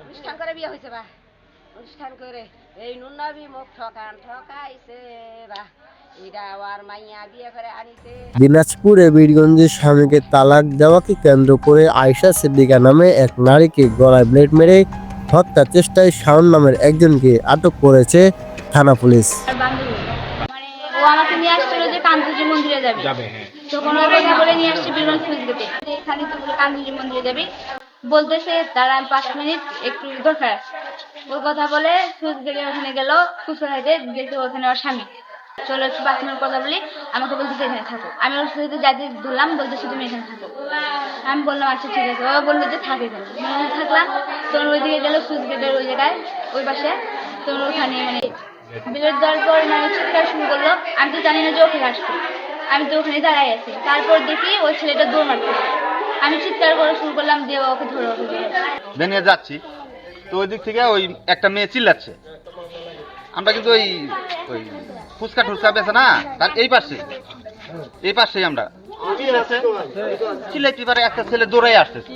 অনুষ্ঠান করে বিয়ে হয়েছে বা? অনুষ্ঠান করে। এই নুনবি মুখ ঠকান ঠকাইছে বা। এটা আর মাইয়া বিয়ে করে আনিছে। দিনাজপুরে বীরগঞ্জের স্বামীকে তালাক দেওয়াকে কেন্দ্র করে আয়শা সিদ্দিকা নামে এক নারীকে গলায় ব্লেড মেরে হত্যা চেষ্টায় শাওন নামের একজনকে আটক করেছে থানা পুলিশ। আর বান্ধবী মানে ও আমাকে নিয়ে আসছিল যে কান্তজি মন্দিরে যাবে। তখন ওই বলে নিয়ে আসছে বীরগঞ্জ সুইচগেটে এখানে তো কান্তজি মন্দিরে যাবি? বলতেছে দাঁড়ান পাঁচ মিনিট, একটু দরকার ওই কথা বলে সুইচগেটের ওখানে গেল ফুসুর হাইতে দেখতে ওখানে ওর স্বামী। চলো একটু পাঁচ মিনিট কথা বলি, আমাকে বলতেছে এখানে থাকো। আমি ওর সাথে যাইতে ধরলাম বলতেছে তুমি এখানে থাকো। আমি বললাম আচ্ছা ঠিক আছে। ও বলল যে থাকে এখানে। থাকলাম, তখন ওইদিকে গেল সুইচগেটের ওই জায়গায়, ওই পাশে। তখন ওখানে মানে বিলের দেওয়ার পর মানে চিৎকার শুরু করল। আমি তো জানি না যে ওখানে আসছে। আমি তো ওখানে দাঁড়াই আছি। তারপর দেখি ওই ছেলেটা দৌড় মারছে। আমি চিৎকার করে শুরু করলাম দিয়ে ওকে ধরে, ওকে ভেঙে যাচ্ছি। তো ওই দিক থেকে ওই একটা মেয়ে চিল্লাচ্ছে। আমরা কিন্তু ওই ওই ফুচকা টুচকা বেছে না, তার এই পাশে। এই পাশেই আমরা। চিল্লাইতে পারে একটা ছেলে দৌড়াই আসতেছে।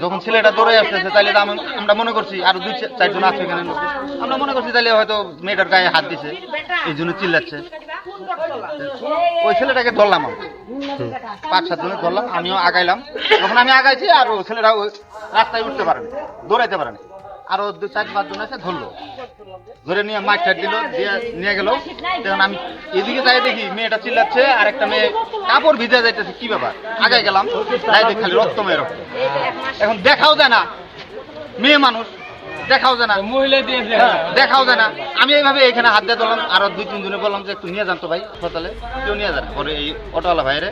যখন ছেলেটা দৌড়াই আসতেছে তাহলে তো আমি- আমরা মনে করছি আরও দুই চারজন আছে এখানে। আমরা মনে করছি তাহলে হয়তো মেয়েটার গায়ে হাত দিছে, এই জন্য চিল্লাচ্ছে। ওই ছেলেটাকে ধরলাম আমি পাঁচ সাত জনে ধরলাম আমিও আগাইলাম। যখন আমি আগাইছি, আর ওই রাস্তায় উঠতে পারেনি দৌড়াইতে পারেনি আর দু চার পাঁচজন এসে ধরলো। ধরে নিয়ে মাঠ টাইট দিল, দিয়ে নিয়ে গেল। তখন আমি এদিকে যাই দেখি মেয়েটা চিল্লাচ্ছে আর একটা মেয়ে কাপড় ভিজে যাইতেছে, কি ব্যাপার? আগাই গেলাম, যাই দেখি খালি রক্ত মেয়ে রক্ত। এখন দেখাও যায় না, মেয়ে মানুষ। দেখাও যায় না। হ্যাঁ, দেখাও যায় না। আমি এইভাবে এখানে হাত দিয়ে ধরলাম আরও দুই তিন জনে বললাম যে একটু নিয়ে যান তো ভাই হাসপাতালে কেউ নিয়ে যান পরে এই অটোওয়ালা ভাইরে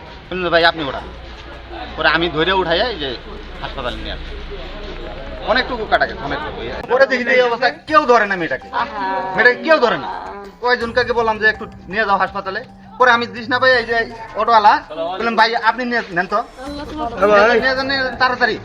ভাই আপনি ওঠান। পরে আমি ধরে উঠাই এই যে হাসপাতালে নিয়ে আসি অনেকটুকু কাটা গেছে অনেকটুকু। পরে দেখি এই অবস্থা কেউ ধরে না মেয়েটাকে। মেয়েটাকে কেউ ধরে না। কয়েকজনকে বললাম যে একটু নিয়ে যাও হাসপাতালে। পরে আমি দিস না পাই এই যে অটোওয়ালা বললাম ভাই আপনি নিয়ে নেন তো। তাড়াতাড়ি।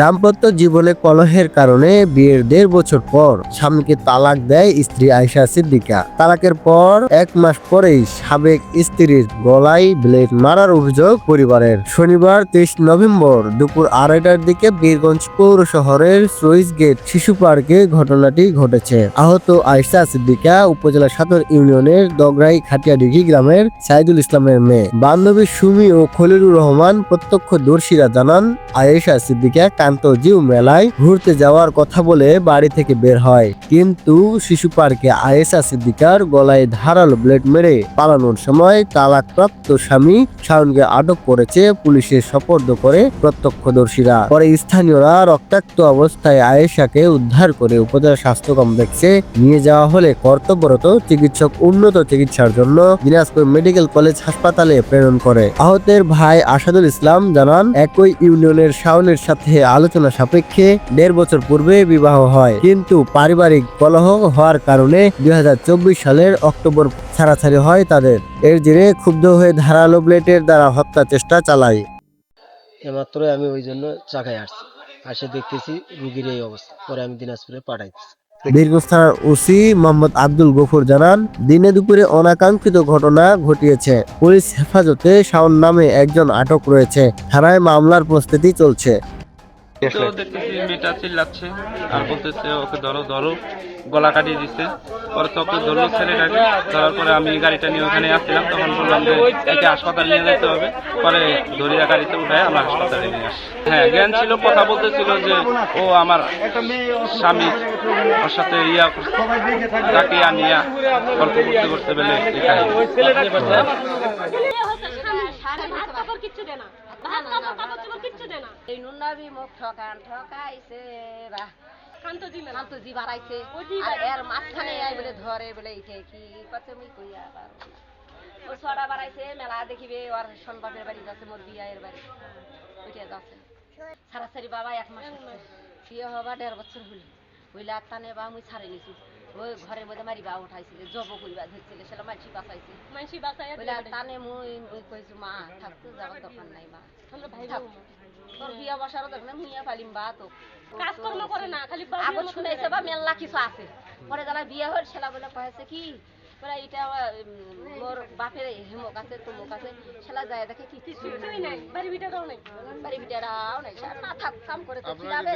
দাম্পত্য জীবনে কলহের কারণে বিয়ের দেড় বছর পর স্বামীকে তালাক দেয় স্ত্রী আয়শা সিদ্দিকা। তালাকের পর এক মাস পরেই সাবেক স্ত্রীর গলায় ব্লেড মারার অভিযোগ পরিবারের। শনিবার তেইশ নভেম্বর দুপুর আড়াইটার দিকে বীরগঞ্জ পৌর শহরের সুইস গেট শিশু পার্কে ঘটনাটি ঘটেছে। আহত আয়শা সিদ্দিকা উপজেলা সদর ইউনিয়নের দগরাই খাটিয়াডিঘি গ্রামের সাইদুল ইসলামের মেয়ে। বান্ধবী সুমি ও খলিলুর রহমান প্রত্যক্ষদর্শীরা জানান, আয়েশা সিদ্দিকা কান্তজিউ মেলায় ঘুরতে যাওয়ার কথা বলে বাড়ি থেকে বের হয়। কিন্তু শিশু পার্কে আয়েশা সিদ্দিকার গলায় ধারালো ব্লেড মেরে পালানোর সময় তালাকপ্রাপ্ত স্বামী শাওনকে আটক করেছে পুলিশের সপর্দ করে প্রত্যক্ষদর্শীরা। পরে স্থানীয়রা রক্তাক্ত অবস্থায় আয়েশাকে উদ্ধার করে উপজেলা স্বাস্থ্য কমপ্লেক্সে নিয়ে যাওয়া হলে কর্তব্যরত চিকিৎসক উন্নত চিকিৎসার জন্য দিনাজপুর মেডিকেল কলেজ হাসপাতালে প্রেরণ করে। আহতের ভাই আসাদুল ইসলাম জানান, একই ইউনিয়নের শাওনের সাথে আলোচনা সাপেক্ষে দেড় বছর পূর্বে বিবাহ হয়। কিন্তু পারিবারিক কলহ হওয়ার কারণে দুই হাজার চব্বিশ সালের অক্টোবর ছাড়াছাড়ি হয় তাদের। এর জেরে ক্ষুব্ধ হয়ে ধারালো ব্লেডের দ্বারা হত্যা চেষ্টা চালায়। এমাত্র আমি ওই জন্য চাকায় আসছি। আসে দেখতেছি রুগীর এই অবস্থা। পরে আমি দিনাজপুরে পাঠাইছি থানার ওসি মোহাম্মদ আব্দুল গফুর জানান, দিনে দুপুরে অনাকাঙ্ক্ষিত ঘটনা ঘটিয়েছে। পুলিশ হেফাজতে শাওন নামে একজন আটক রয়েছে। থানায় মামলার প্রস্তুতি চলছে। তো দেখতেছি মেয়েটা চিল্লাচ্ছে আর বলতেছে ওকে ধরো ধরো। গলা কাটিয়ে দিচ্ছে। পরে তো ওকে ধরলো ছেলেটাকে। ধরার পরে আমি গাড়িটা নিয়ে ওখানে আসছিলাম। তখন বললাম যে একে হাসপাতালে নিয়ে যেতে হবে। পরে ধরিয়া গাড়িতে উঠায় আমরা হাসপাতালে নিয়ে আসি। হ্যাঁ জ্ঞান ছিল কথা বলতেছিল যে ও আমার স্বামী ওর সাথে ইয়া তাকে আনিয়া গল্প করতে করতে পেলে এখানে এই নুনবি মুখ ঠকান ঠকাইছে বা কান্তজি বাড়াইছে। আর এর মাঝখানে আই বলে ধরে বলে ইকে কি করছে মুই কইয়া পারব না। ও ছড়া বাড়াইছে মেলা দেখিবে ওর সনবাপের বাড়ি যাচ্ছে মোর বিয়ের বাড়ি। ওইটা যাচ্ছে। সারাসারি বাবা এক মাস বিয়ে হবা দেড় বছর হইল। হইলে আর টানে বা মুই ছাড়ে নিছি। ওই ঘরের মধ্যে মারি বা উঠাইছিলে জব করিবা ধরছিলে সেটা মাছি বাঁচাইছে। মানসি বাসায় বলে টানে মুই মুই কইছি মা থাকতে যাওয়ার দরকার নাই মা আমরা ভাই থাক। তোর বিয়া বসারও দরকার নাই মুইয়া পালিম বা তো কাজকর্ম করে না খালি আগত শুনাইছে বা মেলা কিছু আছে। পরে যারা বিয়ে হল সেলা বলে কয়েছে কি? পরে এটা মোর বাপের হেমক আছে তুমুক আছে সেলা যায় দেখে কি কিছুই নাই বাড়ি বিটারাও নাই। বাড়ি বিটারাও নাই না থাক কাম করে তো খিলাবে